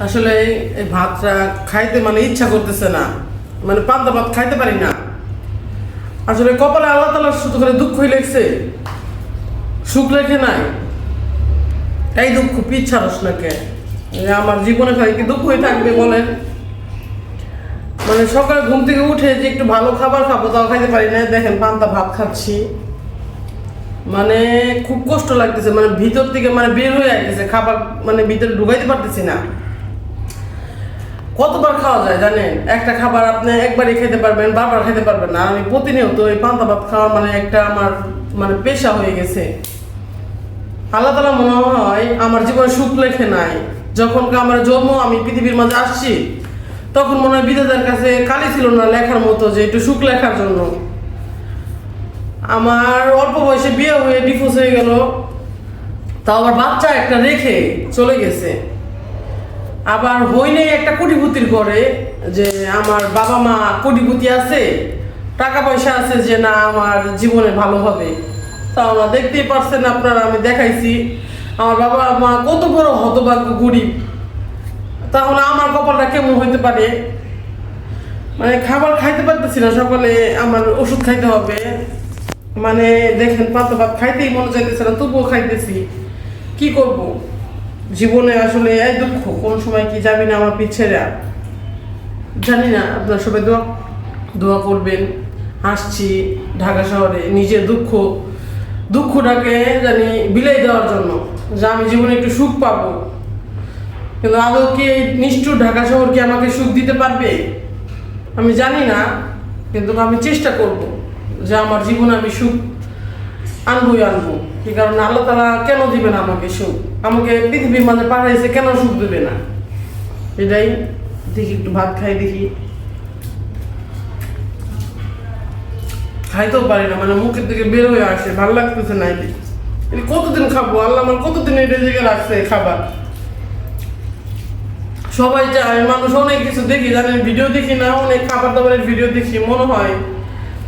আসলে এই ভাতটা খাইতে মানে ইচ্ছা করতেছে না। মানে পান্তা ভাত খাইতে পারি না। আসলে কপালে আল্লাহ তালা শুধু করে দুঃখই লেগছে। সুখ লেখে নাই। এই দুঃখ পিছাড়স না কে এই আমার জীবনে খাই কি দুঃখই থাকবে বলেন? মানে সকালে ঘুম থেকে উঠে যে একটু ভালো খাবার খাব তাও খাইতে পারি না। দেখেন পান্তা ভাত খাচ্ছি। মানে খুব কষ্ট লাগতেছে। মানে ভিতর থেকে মানে বের হয়ে আসতেছে খাবার মানে ভিতরে ঢুকাইতে পারতেছি না। কতবার খাওয়া যায় জানেন? একটা খাবার আপনি একবারই খেতে পারবেন, বারবার খেতে পারবেন না। আমি প্রতিনিয়ত এই পান্তা ভাত খাওয়া মানে একটা আমার মানে পেশা হয়ে গেছে। আল্লাহ তালা মনে হয় আমার জীবনে সুখ লেখে নাই। যখন আমার জন্ম, আমি পৃথিবীর মাঝে আসছি, তখন মনে হয় বিধাতার কাছে কালি ছিল না লেখার মতো যে একটু সুখ লেখার জন্য। আমার অল্প বয়সে বিয়ে হয়ে ডিভোর্স হয়ে গেল। তাও আবার বাচ্চা একটা রেখে চলে গেছে। আবার হই একটা কোটিপতির করে যে আমার বাবা মা কোটিপতি আছে, টাকা পয়সা আছে যে না, আমার জীবনে ভালো হবে। তা আমরা দেখতেই পারছেন আপনারা, আমি দেখাইছি। আমার বাবা মা কত বড় হতভাগ্য গরিব। তাহলে আমার কপালটা কেমন হইতে পারে? মানে খাবার খাইতে পারতেছি না, সকালে আমার ওষুধ খাইতে হবে। মানে দেখেন পাতা ভাত খাইতেই মনে চাইতেছে না, তবুও খাইতেছি। কি করব? জীবনে আসলে এই দুঃখ, কোন সময় কি যাবি না আমার পিছেরা? জানি না, আপনার সবাই দোয়া দোয়া করবেন। হাসছি ঢাকা শহরে, নিজের দুঃখ, দুঃখটাকে জানি বিলাই দেওয়ার জন্য, যে আমি জীবনে একটু সুখ পাবো। কিন্তু আদৌ কি এই নিষ্ঠুর ঢাকা শহর কি আমাকে সুখ দিতে পারবে? আমি জানি না, কিন্তু আমি চেষ্টা করব যে আমার জীবনে আমি সুখ আনবই আনব। কি কারণে আল্লাহ তালা কেন দিবে না আমাকে সুখ? আমাকে পৃথিবীর মাঝে পাঠাইছে কেন সুখ দিবে না? এটাই। দেখি একটু ভাত খাই দেখি। খাইতেও পারি না মানে মুখের থেকে বের হয়ে আসে, ভালো লাগতেছে না এটি কতদিন খাব? আল্লাহ আমার কতদিন এটা জেগে রাখছে খাবার? সবাই চায়, মানুষ অনেক কিছু দেখি, জানেন, ভিডিও দেখি না, অনেক খাবার দাবারের ভিডিও দেখি, মনে হয়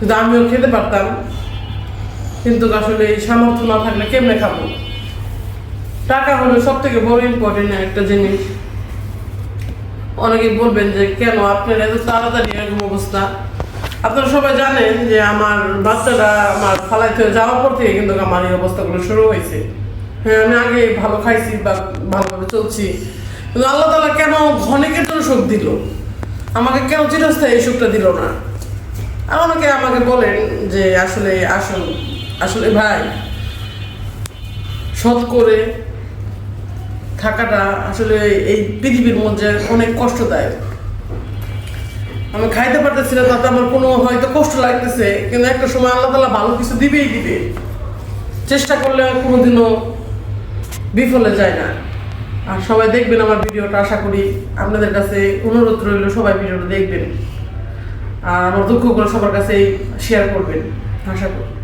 যদি আমিও খেতে পারতাম। কিন্তু আসলে এই সামর্থ্য না থাকলে কেমনে খাব? টাকা হলো সব থেকে বড় ইম্পর্টেন্ট একটা জিনিস। অনেকে বলবেন যে, কেন আপনার এত তাড়াতাড়ি এরকম অবস্থা? আপনারা সবাই জানেন যে আমার বাচ্চাটা আমার ফালাইতে যাওয়ার পর থেকে কিন্তু আমার এই অবস্থাগুলো শুরু হয়েছে। হ্যাঁ আমি আগে ভালো খাইছি বা ভালোভাবে চলছি। কিন্তু আল্লাহ তালা কেন ঘনেকের জন্য সুখ দিল? আমাকে কেন চিরস্থায়ী এই সুখটা দিল না? আর অনেকে আমাকে বলেন যে, আসলে আসল আসলে ভাই সৎ করে থাকাটা আসলে এই পৃথিবীর মধ্যে অনেক কষ্টদায়ক। আমি খাইতে পারতেছি না, তাতে আমার কোনো হয়তো কষ্ট লাগতেছে, কিন্তু একটা সময় আল্লাহ তালা ভালো কিছু দিবেই দিবে। চেষ্টা করলে কোনোদিনও বিফলে যায় না। আর সবাই দেখবেন আমার ভিডিওটা, আশা করি আপনাদের কাছে অনুরোধ রইল, সবাই ভিডিওটা দেখবেন। আর আমার দুঃখগুলো সবার কাছে শেয়ার করবেন, আশা করি।